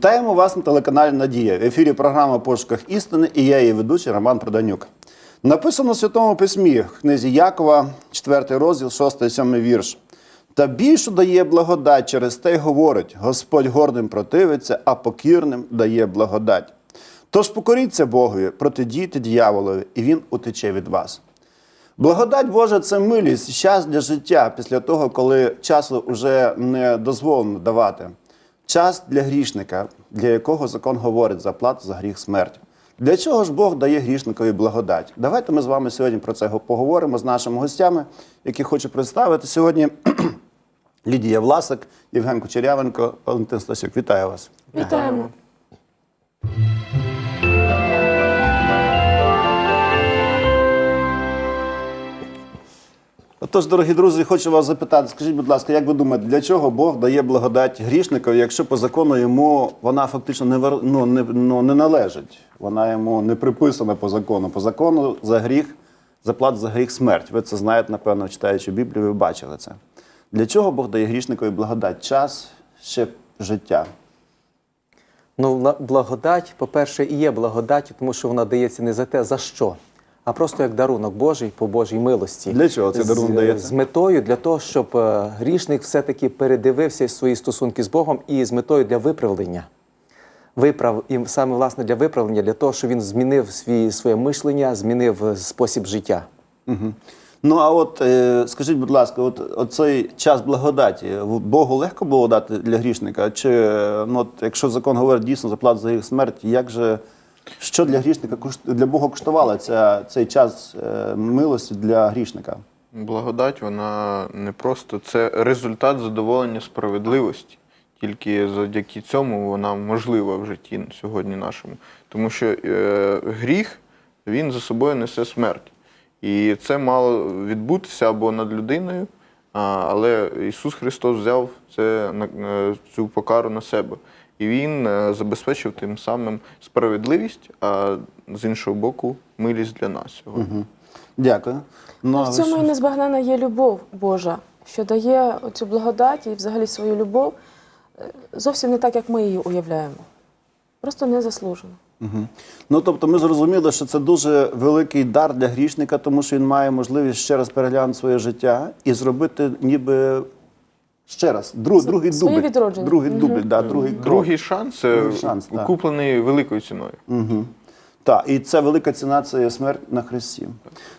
Вітаємо вас на телеканалі Надія. В ефірі програма «Пошуках істини і я її ведучий Роман Проданюк. Написано в Святому Письмі в книзі Якова, 4 розділ, 6 7 вірш. Та більшу дає благодать через те й говорить: Господь гордим противиться, а покірним дає благодать. Тож покоріться Богові, протидійте дьяволові, і він утече від вас. Благодать Божа це милість, час для життя після того, коли часу вже не дозволено давати. Час для грішника, для якого закон говорить за плату за гріх смерть. Для чого ж Бог дає грішникові благодать? Давайте ми з вами сьогодні про це поговоримо з нашими гостями, які хочу представити сьогодні. Лідія Власик, Євген Кучерявенко, Валентин Стасюк. Вітаю вас. Вітаємо. Отож, дорогі друзі, хочу вас запитати, скажіть, будь ласка, як ви думаєте, для чого Бог дає благодать грішникові, якщо по закону йому вона фактично не, ну, не, ну, не належить? Вона йому не приписана по закону. По закону за гріх, заплата за гріх смерть. Ви це знаєте, напевно, читаючи Біблію, ви бачили це. Для чого Бог дає грішникові благодать? Час, ще життя. Ну, благодать, по-перше, і є благодать, тому що вона дається не за те, за що, а просто як дарунок Божий по Божій милості. Для чого цей дарунок З- дається? З метою для того, щоб е, грішник все-таки передивився свої стосунки з Богом і з метою для виправлення. Виправ, і саме власне для виправлення, для того, щоб він змінив свій, своє мишлення, змінив е, спосіб життя. Угу. Ну а от е, скажіть, будь ласка, от оцей час благодаті Богу легко було дати для грішника? Чи е, ну, от, якщо закон говорить дійсно заплата за гріх смерть, як же що для грішника для Бога коштувало ця, цей час е, милості для грішника? Благодать, вона не просто це результат задоволення справедливості. Тільки завдяки цьому вона можлива в житті сьогодні нашому. Тому що е, гріх він за собою несе смерть. І це мало відбутися або над людиною, але Ісус Христос взяв це цю покару на себе. І Він е, забезпечив тим самим справедливість, а з іншого боку, милість для нас сьогодні. Дякую. Ну, в цьому і незбагнена є любов Божа, що дає цю благодать і взагалі свою любов е, зовсім не так, як ми її уявляємо. Просто незаслужено. Мгм. Ну тобто ми зрозуміли, що це дуже великий дар для грішника, тому що він має можливість ще раз переглянути своє життя і зробити ніби ще раз, друг, другий своє дубль. відродження. Другий Мгм. дубль, да, другий крок. Другий шанс, це Другий шанс, так. куплений великою ціною. Угу. Так, і це велика ціна це є смерть на Христі.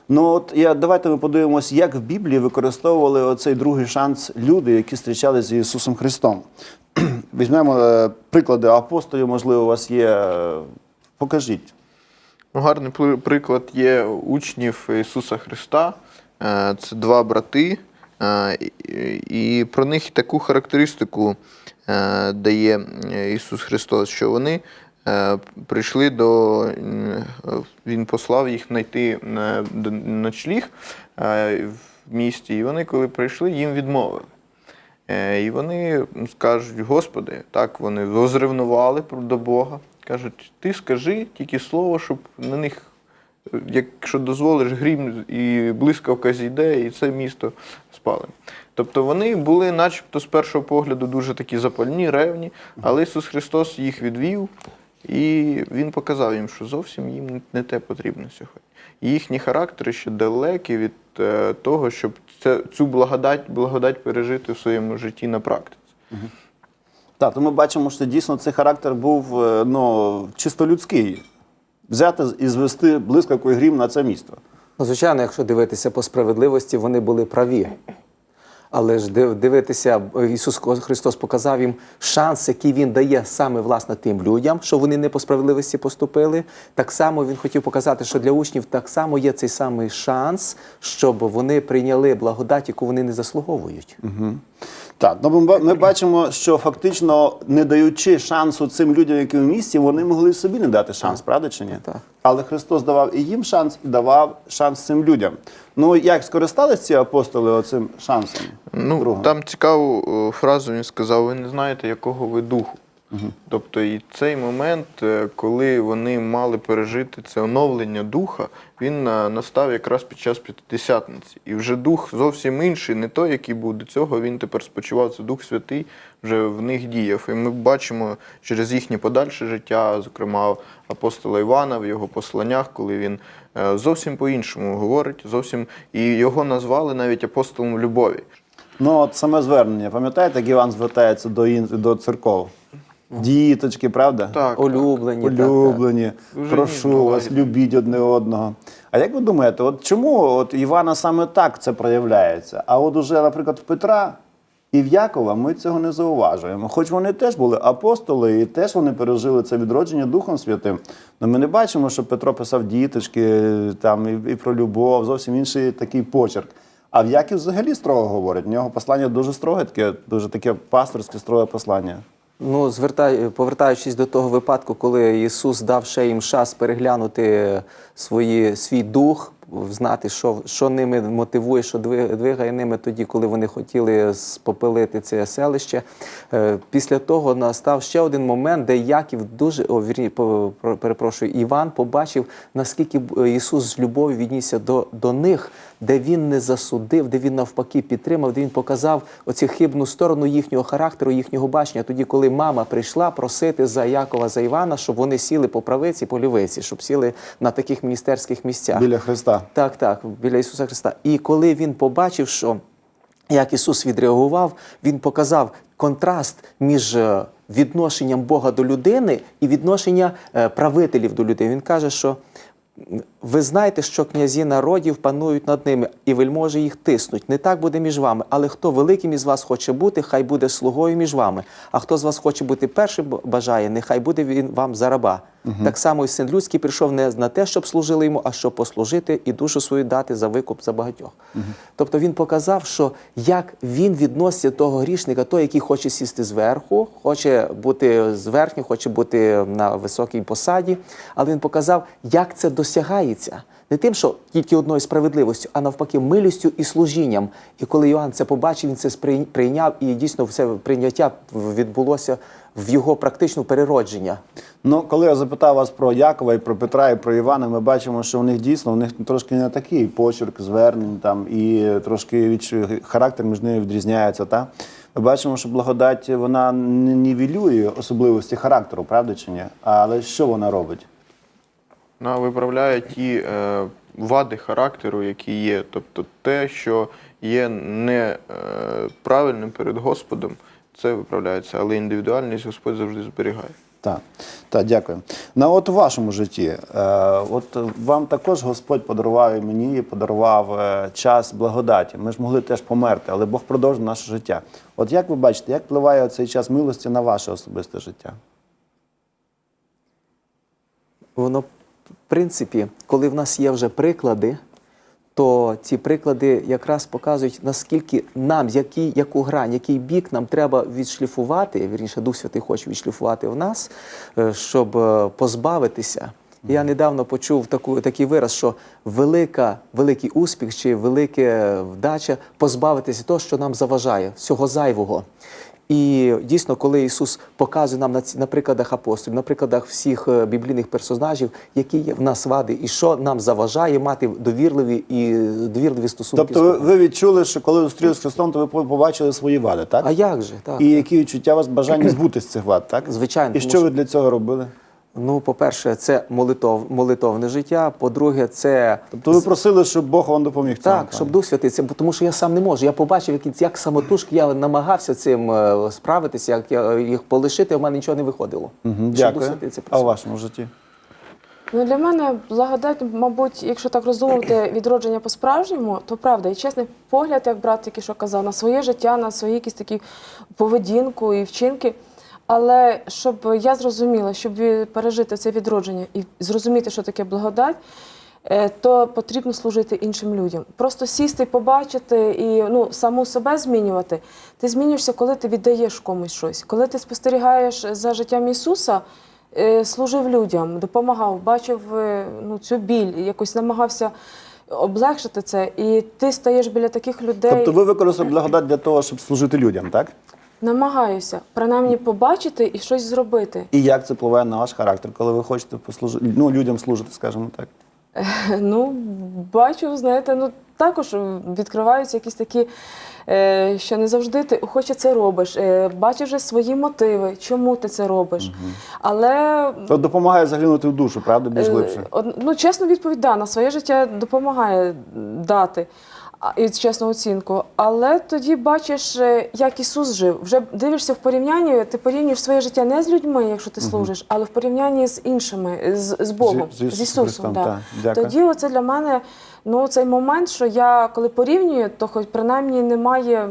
Ну от я давайте ми подивимося, як в Біблії використовували оцей другий шанс люди, які зустрічалися з Ісусом Христом. Візьмемо е, приклади апостолів, можливо, у вас є. Е, Покажіть. Ну, гарний пли- приклад є учнів Ісуса Христа. Е, Це два брати, е, і- про них таку характеристику е, дає е, Ісус Христос, що вони е, прийшли до. Він послав їх знайти на ночліг в місті, і вони, коли прийшли, їм відмовили. І вони скажуть, Господи, так вони возревнували до Бога. Кажуть, ти скажи тільки слово, щоб на них, якщо дозволиш, грім і блискавка зійде, і це місто спалимо. Тобто вони були, начебто, з першого погляду дуже такі запальні, ревні, але Ісус Христос їх відвів, і Він показав їм, що зовсім їм не те потрібно сьогодні. Їхні характери ще далекі від е, того, щоб це, цю благодать, благодать пережити в своєму житті на практиці. Так, то ми бачимо, що дійсно цей характер був е, ну, чисто людський. Взяти і звести блискавкою грім на це місто. Ну, звичайно, якщо дивитися по справедливості, вони були праві. Але ж дивитися, Ісус Христос показав їм шанс, який Він дає саме власне тим людям, що вони не по справедливості поступили. Так само Він хотів показати, що для учнів так само є цей самий шанс, щоб вони прийняли благодать, яку вони не заслуговують. Так, ну ми, ми бачимо, що фактично, не даючи шансу цим людям, які в місті, вони могли собі не дати шанс, правда чи ні? Так. Але Христос давав і їм шанс, і давав шанс цим людям. Ну як скористалися ці апостоли оцим шансом? Ну, другим? там цікаву е, фразу він сказав: ви не знаєте, якого ви духу. Тобто і цей момент, е, коли вони мали пережити це оновлення духа, він настав якраз під час п'ятидесятниці. І вже дух зовсім інший, не той, який був до цього. Він тепер спочивав. Це Дух Святий вже в них діяв. І ми бачимо через їхнє подальше життя, зокрема апостола Івана в його посланнях, коли він е, зовсім по-іншому говорить, зовсім і його назвали навіть апостолом любові. Ну, от саме звернення. Пам'ятаєте, як Іван звертається до, ін... до церков? Діточки, правда? Так, Улюблені. так, так. Улюблені, Дуже прошу вас, любіть одне одного. А як ви думаєте, от чому от Івана саме так це проявляється? А от уже, наприклад, в Петра і в Якова ми цього не зауважуємо. Хоч вони теж були апостоли, і теж вони пережили це відродження Духом Святим. Але ми не бачимо, що Петро писав діточки там і, і про любов, зовсім інший такий почерк. А в Яків взагалі строго говорить. В нього послання дуже строге, таке, дуже таке пасторське строге послання. Ну, звертай, повертаючись до того випадку, коли Ісус дав ще їм час переглянути свої, свій дух, знати, що, що ними мотивує, що дви- двигає ними тоді, коли вони хотіли спопелити це селище. Е, Після того настав ще один момент, де Яків дуже о, вірні, перепрошую, Іван побачив, наскільки Ісус з любов'ю віднісся до, до них, де він не засудив, де він навпаки підтримав, де він показав оцю хибну сторону їхнього характеру, їхнього бачення. Тоді, коли мама прийшла просити за Якова, за Івана, щоб вони сіли по правиці, по лівиці, щоб сіли на таких міністерських місцях. Біля Христа. Так, так, біля Ісуса Христа. І коли він побачив, що як Ісус відреагував, Він показав контраст між е, відношенням Бога до людини і відношення е, правителів до людей. Він каже, що ви знаєте, що князі народів панують над ними, і вельможі їх тиснуть. Не так буде між вами, але хто великим із вас хоче бути, хай буде слугою між вами. А хто з вас хоче бути першим бажає, нехай буде він вам за раба. Так само і син людський прийшов не на те, щоб служили йому, а щоб послужити і душу свою дати за викуп за багатьох. Тобто він показав, що як він відноситься до того грішника, той, який хоче сісти зверху, хоче бути зверхньо, хоче бути на високій посаді, але він показав, як це досягається. Не тим, що тільки одною справедливістю, а навпаки, милістю і служінням. І коли Йоанн це побачив, він це сприй- прийняв, і дійсно все прийняття відбулося в його практичному переродження. Ну, коли я запитав вас про Якова і про Петра і про Івана, ми бачимо, що у них дійсно у них трошки не такий почерк звернень там і трошки від характер між ними відрізняється. Та? Ми бачимо, що благодать вона не нівелює особливості характеру, правда чи ні? Але що вона робить? Вона виправляє ті е, вади характеру, які є. Тобто те, що є неправильним перед Господом, це виправляється, але індивідуальність Господь завжди зберігає. Так, так, дякую. На от у вашому житті, е, от вам також Господь подарував і мені подарував е, час благодаті. Ми ж могли теж померти, але Бог продовжив наше життя. От як ви бачите, як впливає цей час милості на ваше особисте життя? Воно, в принципі, коли в нас є вже приклади, то ці приклади якраз показують, наскільки нам, який, яку грань, який бік нам треба відшліфувати, вірніше, Дух Святий хоче відшліфувати в нас, е, щоб е, позбавитися. Я недавно почув таку, такий вираз, що велика, великий успіх чи велика вдача позбавитися того, що нам заважає, всього зайвого. І дійсно, коли Ісус показує нам на, ці, на прикладах апостолів, на прикладах всіх е, біблійних персонажів, які є в нас вади, і що нам заважає мати довірливі і довірливі стосунки. Тобто ви, ви відчули, що коли зустрілися з Христом, то ви побачили свої вади, так? А як же? Так. І які відчуття у вас бажання збутися з цих вад, так? Звичайно, І що- ви для цього робили? Ну, по-перше, це молитов, молитовне життя. По-друге, це Тобто ви просили, щоб Бог вам допоміг в цьому? Так, щоб Дух Святий, це, бо- тому що я сам не можу. Я побачив, як, як самотужки я намагався цим е, справитися, як я їх полишити, а в мене нічого не виходило. Мгм, Щоб Дух Дякую. Святий це А у працював. вашому житті? Ну, для мене благодать, мабуть, якщо так роздумувати відродження по-справжньому, то правда, і чесний погляд, як брат тільки що казав, на своє життя, на свої якісь такі поведінку і вчинки. Але щоб я зрозуміла, щоб пережити це відродження і зрозуміти, що таке благодать, е, то потрібно служити іншим людям. Просто сісти, побачити і ну, саму себе змінювати. Ти змінюєшся, коли ти віддаєш комусь щось. Коли ти спостерігаєш за життям Ісуса, е, служив людям, допомагав, бачив е, ну, цю біль, якось намагався облегшити це. І ти стаєш біля таких людей. Тобто ви використали благодать для того, щоб служити людям, так? Намагаюся принаймні побачити і щось зробити. І як це впливає на ваш характер, коли ви хочете послужити, ну, людям служити, скажімо так? Ну, бачу, знаєте, ну також відкриваються якісь такі, е, що не завжди ти охоче це робиш. Е, бачиш вже свої мотиви, чому ти це робиш. Але Це допомагає заглянути в душу, правда, більш Е, глибше. Ну, чесно відповідь, да, на своє життя допомагає дати і чесну оцінку. Але тоді бачиш, е, як Ісус жив. Вже дивишся в порівнянні, ти порівнюєш своє життя не з людьми, якщо ти служиш, але в порівнянні з іншими, з, з Богом, З- з, з Ісусом. Христом, да. Дякую. Тоді оце для мене ну, цей момент, що я коли порівнюю, то хоч принаймні немає,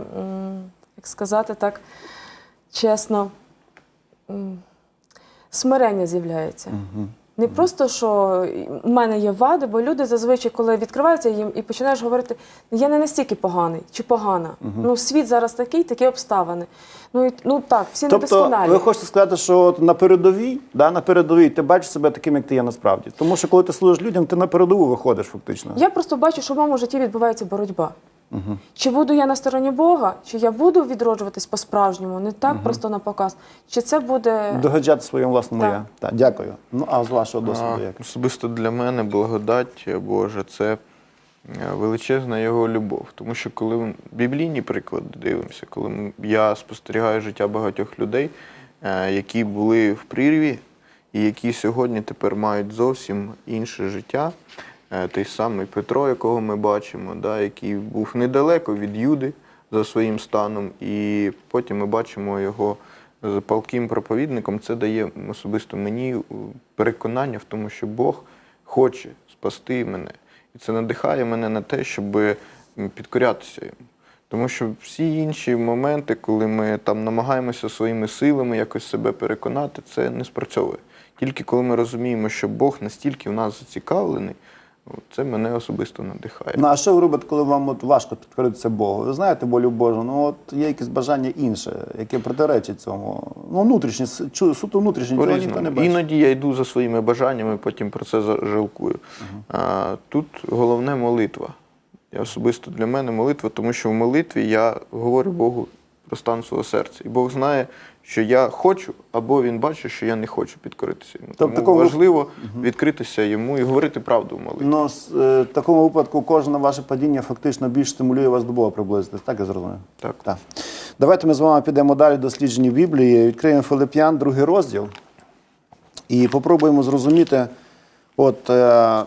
як сказати так чесно, смирення з'являється. Не просто, що в мене є вади, бо люди зазвичай, коли відкриваються їм і починаєш говорити, я не настільки поганий чи погана. Ну, світ зараз такий, такі обставини. Ну, і, ну так, всі Тобто, недосконалі. ви хочете сказати, що от на передовій, да, на передовій ти бачиш себе таким, як ти є насправді. Тому що коли ти служиш людям, ти на передову виходиш фактично. Я просто бачу, що в моєму житті відбувається боротьба. Чи буду я на стороні Бога, чи я буду відроджуватись по-справжньому, не так просто на показ, чи це буде. Догаджати своєму власному Так. я. Так, дякую. Ну, а з вашого досвіду А, як? Особисто для мене благодать Божа це е, величезна його любов. Тому що коли ми біблійні приклади дивимося, коли я спостерігаю життя багатьох людей, е, які були в прірві і які сьогодні тепер мають зовсім інше життя. Е, Той самий Петро, якого ми бачимо, да, який був недалеко від Юди за своїм станом, і потім ми бачимо його з палким проповідником. Це дає особисто мені е, переконання в тому, що Бог хоче спасти мене. І це надихає мене на те, щоб підкорятися йому. Тому що всі інші моменти, коли ми там намагаємося своїми силами якось себе переконати, це не спрацьовує. Тільки коли ми розуміємо, що Бог настільки в нас зацікавлений, це мене особисто надихає. Ну, а що ви робите, коли вам от важко підкоритися Богу? Ви знаєте волю Божу, ну от є якесь бажання інше, яке протиречить цьому. Ну, внутрішнє, суто внутрішнє, цього ніхто не бачить. Іноді я йду за своїми бажаннями, потім про це жалкую. А, тут головне молитва. І особисто для мене молитва, тому що в молитві я говорю Богу про стан свого серця. І Бог знає, що я хочу, або він бачить, що я не хочу підкоритися йому. Тобто Тому такого- важливо відкритися йому і говорити правду в молитві. Ну, в такому випадку кожне ваше падіння фактично більш стимулює вас до Бога приблизитись. Так я зрозумів? Так. так. Давайте ми з вами підемо далі до дослідження Біблії. Відкриємо Филип'ян, другий розділ. І попробуємо зрозуміти, от е,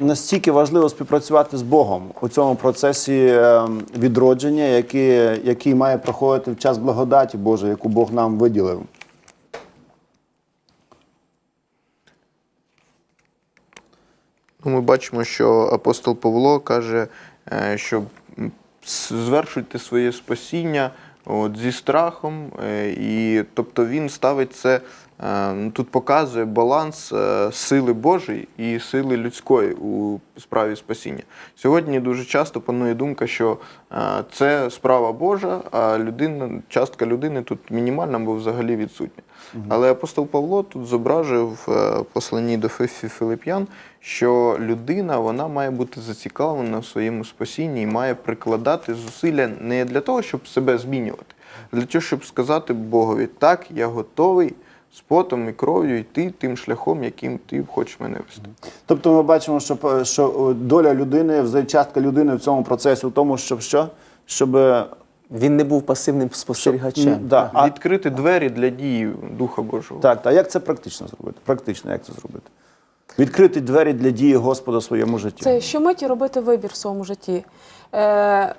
настільки важливо співпрацювати з Богом у цьому процесі е, відродження, який, який має проходити в час благодаті Божої, яку Бог нам виділив. Ну, ми бачимо, що апостол Павло каже, е, що звершуйте своє спасіння от, зі страхом, е, і тобто він ставить це, тут показує баланс е, сили Божої і сили людської у справі спасіння. Сьогодні дуже часто панує думка, що е, це справа Божа, а людина, частка людини тут мінімальна або взагалі відсутня. Але апостол Павло тут зображує в е, посланні до Фи- Филип'ян, що людина вона має бути зацікавлена в своєму спасінні і має прикладати зусилля не для того, щоб себе змінювати, а для того, щоб сказати Богові, так, я готовий з потом і кров'ю йти тим шляхом, яким ти хочеш мене вести. Тобто ми бачимо, що, що е, доля людини, частка людини в цьому процесі, в тому, щоб що? Щоб е, Він не був пасивним спостерігачем. М, да. А- Відкрити двері для дії Духа Божого. Так, та як це практично зробити? Практично, як це зробити? Відкрити двері для дії Господа в своєму житті. Це щомиті робити вибір в своєму житті. Е,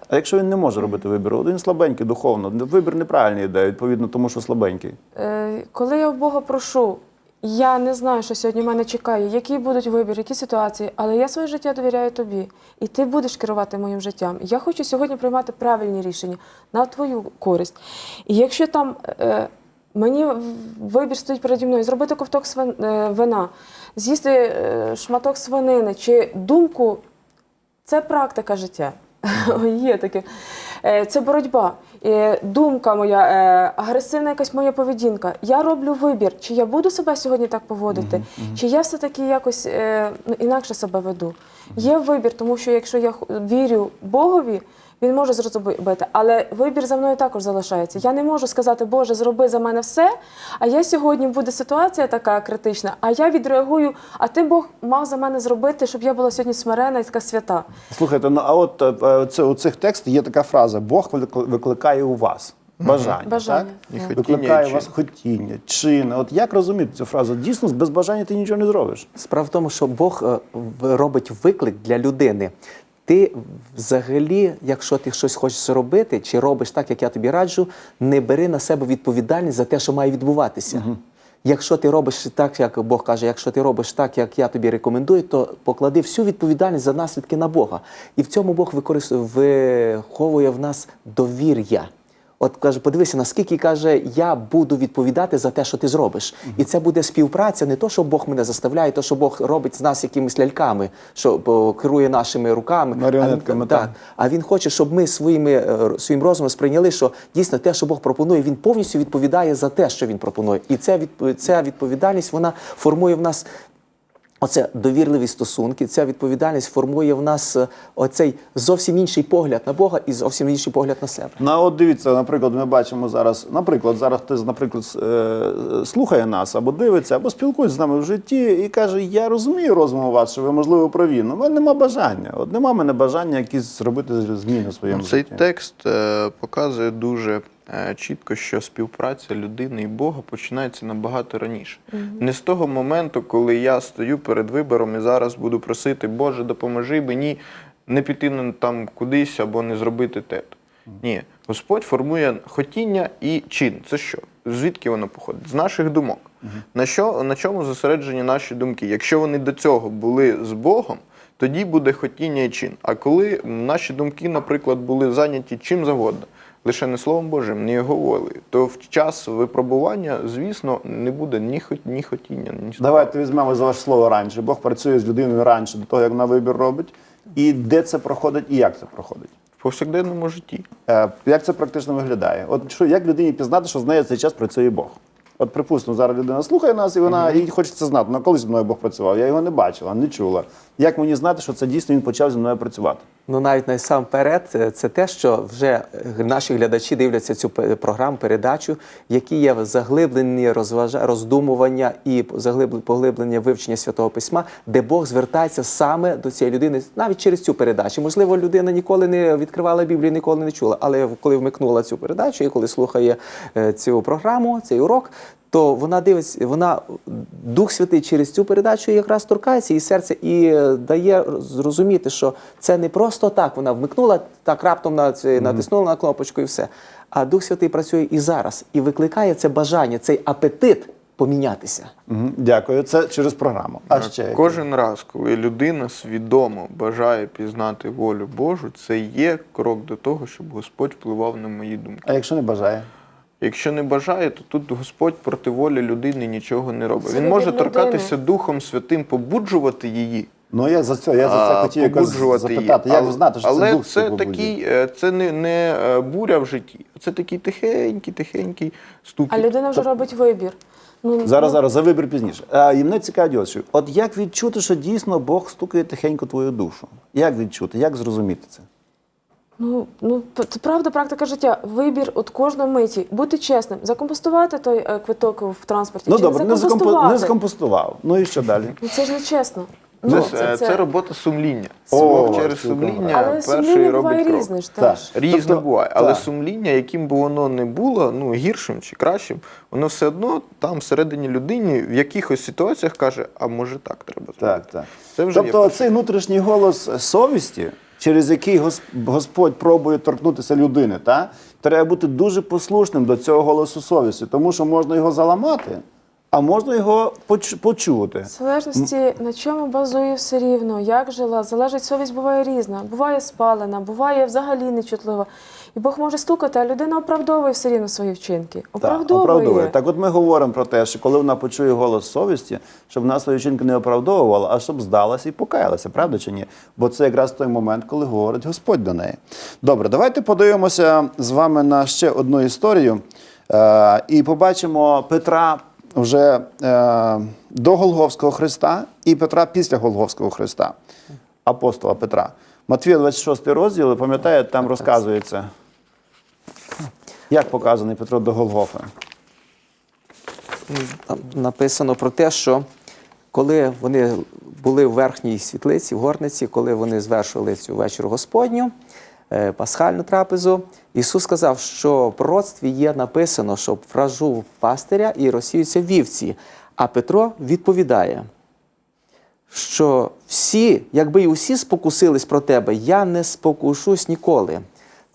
А якщо він не може робити вибір, він слабенький духовно, вибір неправильний йде, відповідно, тому що слабенький. Е, Коли я в Бога прошу, я не знаю, що сьогодні мене чекає, які будуть вибір, які ситуації, але я своє життя довіряю тобі, і ти будеш керувати моїм життям. Я хочу сьогодні приймати правильні рішення на твою користь. І якщо там е, мені вибір стоїть переді мною, зробити ковток свин- е, вина, з'їсти е, шматок свинини чи думку це практика життя. Є таке. Е, Це боротьба. Е, Думка моя, е, агресивна якась моя поведінка. Я роблю вибір, чи я буду себе сьогодні так поводити, чи я все-таки якось ну, інакше себе веду. Є вибір, тому що якщо я вірю Богові, Він може зробити, але вибір за мною також залишається. Я не можу сказати, Боже, зроби за мене все. А я сьогодні буде ситуація така критична, а я відреагую, а ти Бог мав за мене зробити, щоб я була сьогодні смирена і така свята. Слухайте, ну а от е, е, це, у цих текстах є така фраза: Бог викли- викликає у вас бажання. Бажання, Так? І Викликає і вас чин. хотіння, чин. От як розуміти цю фразу? Дійсно, без бажання ти нічого не зробиш. Справа в тому, що Бог е, робить виклик для людини. Ти взагалі, якщо ти щось хочеш зробити, чи робиш так, як я тобі раджу, не бери на себе відповідальність за те, що має відбуватися. Якщо ти робиш так, як Бог каже, якщо ти робиш так, як я тобі рекомендую, то поклади всю відповідальність за наслідки на Бога. І в цьому Бог використовує виховує в нас довір'я. От каже, подивися, наскільки каже, я буду відповідати за те, що ти зробиш. І це буде співпраця, не то, що Бог мене заставляє, то що Бог робить з нас якимись ляльками, що о, керує нашими руками. Маріонетками, а він, так. так. а він хоче, щоб ми своїми е, своїм розумом сприйняли, що дійсно те, що Бог пропонує, він повністю відповідає за те, що він пропонує. І ця відп- ця відповідальність вона формує в нас. Оце довірливі стосунки, ця відповідальність формує в нас е, оцей зовсім інший погляд на Бога і зовсім інший погляд на себе. Ну, а от дивіться, наприклад, ми бачимо зараз, наприклад, зараз хтось, наприклад, е, слухає нас або дивиться, або спілкується з нами в житті і каже: Я розумію розуму вас, що ви можливо праві. але в мене нема бажання. От нема мене бажання якісь зробити зміни в своєму Цей житті. текст е, показує дуже чітко, що співпраця людини і Бога починається набагато раніше. Не з того моменту, коли я стою перед вибором і зараз буду просити, Боже, допоможи мені не піти там кудись або не зробити те. Ні, Господь формує хотіння і чин. Це що? Звідки воно походить? З наших думок. На, що, на чому зосереджені наші думки? Якщо вони до цього були з Богом, тоді буде хотіння і чин. А коли наші думки, наприклад, були зайняті чим завгодно, лише не Словом Божим, не його волею, то в час випробування, звісно, не буде ні, хот- ні хотіння, ні. Давайте візьмемо за ваше слово раніше. Бог працює з людиною раніше до того, як вона вибір робить. І де це проходить, і як це проходить. в повсякденному житті. Е, Як це практично виглядає? От що як людині пізнати, що з нею цей час працює Бог? От, припустимо, зараз людина слухає нас, і вона і хоче це знати. Ну, коли зі мною Бог працював? Я його не бачила, не чула. Як мені знати, що це дійсно він почав зі мною працювати? Ну навіть насамперед, е, це те, що вже е, наші глядачі дивляться цю програму, передачу, які є заглиблені роздумування і поглиблення вивчення святого письма, де Бог звертається саме до цієї людини, навіть через цю передачу. Можливо, людина ніколи не відкривала Біблію, ніколи не чула. Але коли вмикнула цю передачу і коли слухає е, цю програму, цей урок. То вона дивиться, вона Дух Святий через цю передачу якраз торкається її серце і е, дає зрозуміти, що це не просто так. Вона вмикнула так раптом на це натиснула на кнопочку і все. А Дух Святий працює і зараз, і викликає це бажання, цей апетит помінятися. Угу. Дякую. Це через програму. А ще? Кожен раз, коли людина свідомо бажає пізнати волю Божу, це є крок до того, щоб Господь впливав на мої думки. А якщо не бажає? Якщо не бажає, то тут Господь проти волі людини нічого не робить. Це Він може торкатися. Духом Святим, побуджувати її. Ну я за це я за це хотів якось запитати. Як знати, що але це дух це такий, е, це не, не е, буря в житті, це такий тихенький, тихенький ступінь. А людина вже робить вибір. Ну, Зараз, ну, зараз, за вибір пізніше. А, і мене цікавить, що. от як відчути, що дійсно Бог стукає тихенько твою душу? Як відчути, як зрозуміти це? Ну, ну це правда, практика життя. Вибір от кожної миті. Бути чесним, закомпостувати той е, квиток в транспорті. Ну чи добре, не, закомпо... закомпостувати. не закомпостував. Ну і що далі? Ну це ж не чесно. Це, Ну, ж, е, це робота сумління. О, через сумління Але перший сумління робить крок. різне ж Так. теж. Різне Тобто, буває, але так. сумління, яким би воно не було, ну гіршим чи кращим, воно все одно там всередині людині в якихось ситуаціях каже, а може так треба зробити. Так, так. Це вже тобто цей внутрішній голос совісті, через який Господь пробує торкнутися людини, та? треба бути дуже послушним до цього голосу совісті, тому що можна його заламати, а можна його поч- почути. В залежності на чому базує все рівно, як жила, залежить совість буває різна, буває спалена, буває взагалі нечутлива. І Бог може стукати, а людина оправдовує все рівно свої вчинки. Так, Оправдовує. оправдовує. Так от ми говоримо про те, що коли вона почує голос совісті, щоб вона свої вчинки не оправдовувала, а щоб здалася і покаялася, правда чи ні? Бо це якраз той момент, коли говорить Господь до неї. Добре, давайте подивимося з вами на ще одну історію е, і побачимо Петра вже е, до Голговського Христа і Петра після Голговського Христа, апостола Петра. Матвія 26 розділ, пам'ятаєте, там розказується, як показаний Петро до Голгофи. Там написано про те, що коли вони були в верхній світлиці, в горниці, коли вони звершували цю вечір Господню, е, пасхальну трапезу, Ісус сказав, що в пророцтві є написано, що вражу пастиря і розсіються вівці. А Петро відповідає, що всі, якби і усі спокусились про тебе, я не спокушусь ніколи.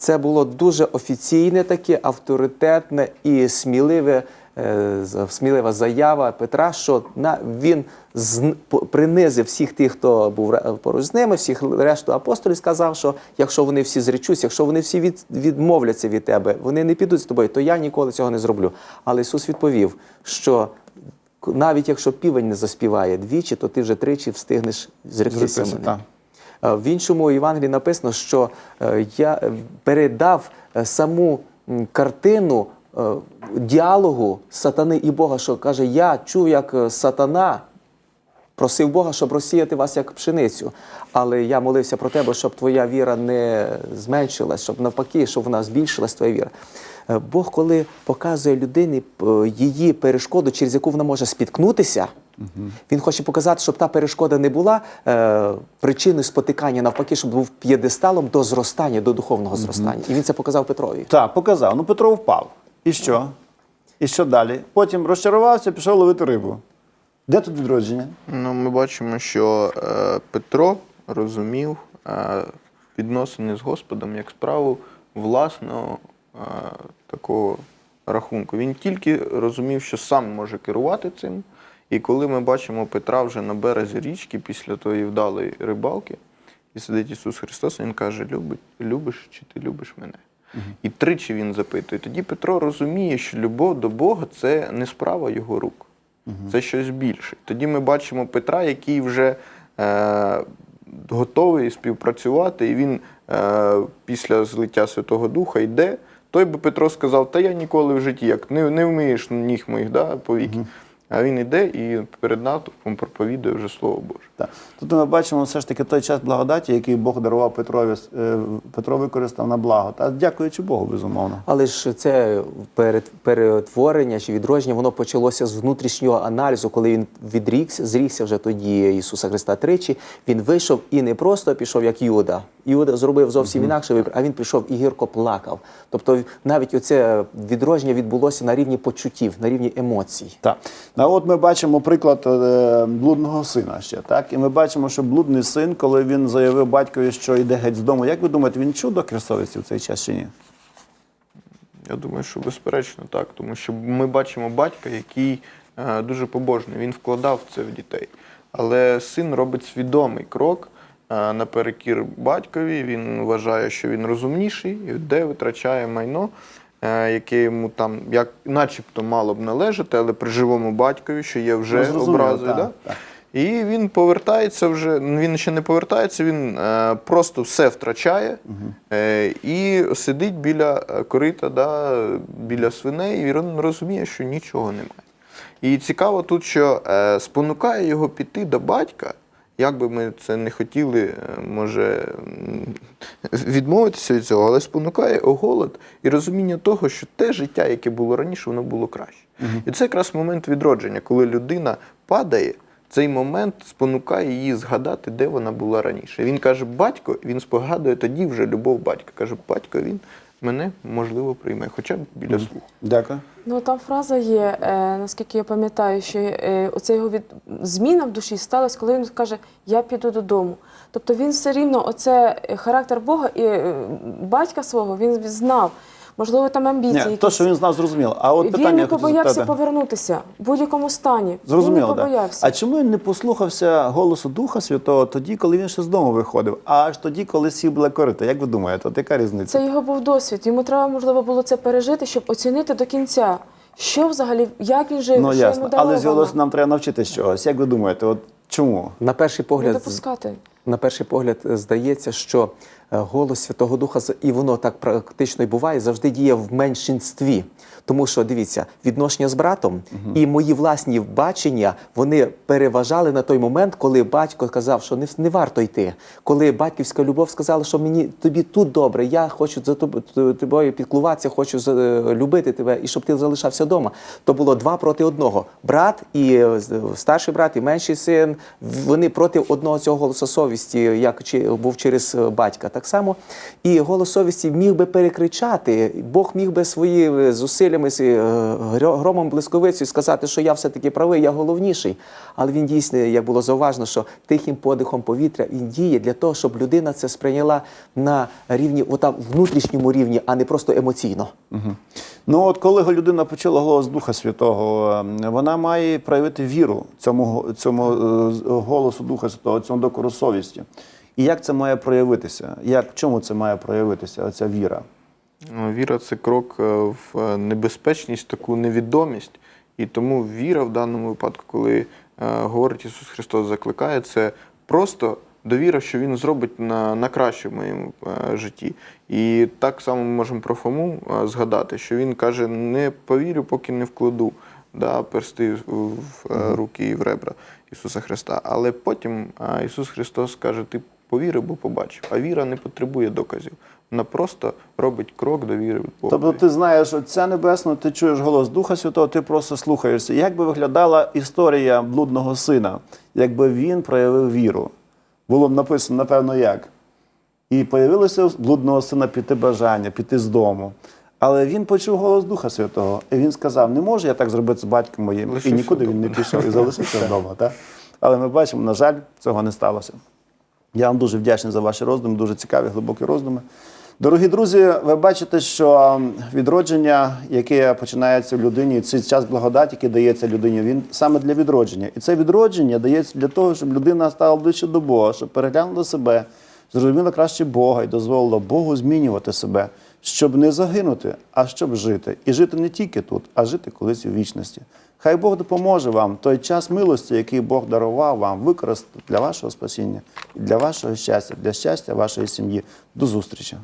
Це було дуже офіційне, таке авторитетне і сміливе, е, смілива заява Петра, що на, він принизив всіх тих, хто був поруч з ними, всіх решту апостолів, сказав, що якщо вони всі зречусь, якщо вони всі від, відмовляться від тебе, вони не підуть з тобою, то я ніколи цього не зроблю. Але Ісус відповів, що навіть якщо півень не заспіває двічі, то ти вже тричі встигнеш Зректися, мене. Е, В іншому Євангелії написано, що е, я передав е, саму картину діалогу сатани і Бога, що каже: Я чув, як сатана просив Бога, щоб розсіяти вас як пшеницю. Але я молився про тебе, щоб твоя віра не зменшилась, щоб навпаки, щоб вона збільшилась, твоя віра. Е, Бог, коли показує людині е, її перешкоду, через яку вона може спіткнутися, він хоче показати, щоб та перешкода не була е, причиною спотикання, навпаки, щоб був п'єдесталом до зростання, до духовного зростання. І він це показав Петрові. Так, показав. Ну, Петро впав. І що? І що далі? Потім розчарувався, пішов ловити рибу. Де тут відродження? Ну, ми бачимо, що е, Петро розумів е, відносини з Господом як справу власного такого рахунку. Він тільки розумів, що сам може керувати цим. І коли ми бачимо Петра вже на березі річки після тої вдалої рибалки, і сидить Ісус Христос, Він каже: любиш чи ти любиш мене? І тричі він запитує. Тоді Петро розуміє, що любов до Бога це не справа його рук, це щось більше. Тоді ми бачимо Петра, який вже е, готовий співпрацювати, і він е, після злиття Святого Духа йде. Той би Петро сказав: Та я ніколи в житті як не, не вмієш ніг моїх да, повіки. А він йде і перед натовпом проповідує вже Слово Боже. Так. Тут ми бачимо все ж таки той час благодаті, який Бог дарував Петрові, е, Петро використав на благо. Та дякуючи Богу, безумовно. Але ж це перетворення чи відродження, воно почалося з внутрішнього аналізу, коли він відрікся, зрікся вже тоді Ісуса Христа тричі. Він вийшов і не просто пішов як Юда. Юда зробив зовсім інакше вибір, а він пішов і гірко плакав. Тобто навіть оце відродження відбулося на рівні почуттів, на рівні емоцій. Так. А от ми бачимо приклад е, блудного сина ще. Так? І ми бачимо, що блудний син, коли він заявив батькові, що йде геть з дому, як ви думаєте, він чув до совісті в цей час чи ні? Я думаю, що безперечно так, тому що ми бачимо батька, який е, дуже побожний. Він вкладав це в дітей. Але син робить свідомий крок е, наперекір батькові. Він вважає, що він розумніший, де витрачає майно, яке йому там, як начебто мало б належати, але при живому батькові, що є вже Ну, образою. так, да? так. І він повертається вже. ну, Він ще не повертається, він е, просто все втрачає е, і сидить біля е, корита, да, біля свиней, і він розуміє, що нічого немає. І цікаво тут, що е, спонукає його піти до батька. Як би ми це не хотіли, е, може відмовитися від цього, але спонукає голод і розуміння того, що те життя, яке було раніше, воно було краще. І це якраз момент відродження, коли людина падає, цей момент спонукає її згадати, де вона була раніше. Він каже, батько, він спогадує тоді вже любов батька. Каже, батько, він мене можливо прийме, хоча б біля слуху. Дякую. Ну там фраза є, е, наскільки я пам'ятаю, що е, оця його від... зміна в душі сталася, коли він каже, я піду додому. Тобто він все рівно, оце е, характер Бога і е, батька свого він знав. Можливо, там амбіції. Ні, якісь. то, що він знав, зрозуміло. А от питання він не побоявся повернутися в будь-якому стані. Зрозуміло, він не так. побоявся. А чому він не послухався голосу Духа Святого тоді, коли він ще з дому виходив, а аж тоді, коли сів біля корита? Як ви думаєте, от яка різниця? Це його був досвід. Йому треба, можливо, було це пережити, щоб оцінити до кінця, що взагалі, як він жив, Ну що ясно. йому Але даровано. з'явилося нам треба навчитись чогось. Як ви думаєте, от чому? На перший Не погляд, допускати. На перший погляд здається, що голос Святого Духа і воно так практично і буває, завжди діє в меншинстві. Тому що дивіться, відношення з братом і мої власні бачення вони переважали на той момент, коли батько сказав, що не, не варто йти. Коли батьківська любов сказала, що мені тобі тут добре, я хочу за тоб- тобою піклуватися, хочу за- е, любити тебе і щоб ти залишався вдома. То було два проти одного. Брат і е, старший брат, і менший син. Вони проти одного цього голосу совісті, як чи був через е, батька. Так само і голос совісті міг би перекричати. Бог міг би своїми зусиллями е, громом блисковицею сказати, що я все-таки правий, я головніший. Але він дійсно, як було зауважено, що тихим подихом повітря він діє для того, щоб людина це сприйняла на рівні, отам внутрішньому рівні, а не просто емоційно. Ну от коли людина почула голос Духа Святого, е, вона має проявити віру цьому, цьому е, голосу Духа Святого, цьому докору совісті. І як це має проявитися? Як в чому це має проявитися? Оця віра? Ну, Віра це крок е, в небезпечність, таку невідомість. І тому віра в даному випадку, коли е, говорить Ісус Христос, закликає, це просто довіра, що Він зробить на, на краще в моєму е, житті. І так само ми можемо про Фому згадати, що він каже: не повірю, поки не вкладу да, персти в, руки і в ребра Ісуса Христа. Але потім Ісус Христос каже: Ти повірив, бо побачив. А віра не потребує доказів. Вона просто робить крок до віри в Бога. Тобто ти знаєш Отця Небесного, ти чуєш голос Духа Святого, ти просто слухаєшся. Як би виглядала історія блудного сина, якби він проявив віру? Було б написано, напевно, як. І появилося у блудного сина піти бажання, піти з дому. Але він почув голос Духа Святого, і він сказав: не можу я так зробити з батьком моїм. І Лишився нікуди він не пішов і залишився вдома. Так? Але ми бачимо, на жаль, цього не сталося. Я вам дуже вдячний за ваші роздуми, дуже цікаві, глибокі роздуми. Дорогі друзі, ви бачите, що відродження, яке починається в людині, цей час благодаті, який дається людині, він саме для відродження. І це відродження дається для того, щоб людина стала ближче до Бога, щоб переглянула себе, зрозуміла краще Бога і дозволила Богу змінювати себе, щоб не загинути, а щоб жити. І жити не тільки тут, а жити колись у вічності. Хай Бог допоможе вам той час милості, який Бог дарував вам, використати для вашого спасіння для вашого щастя, для щастя вашої сім'ї. До зустрічі!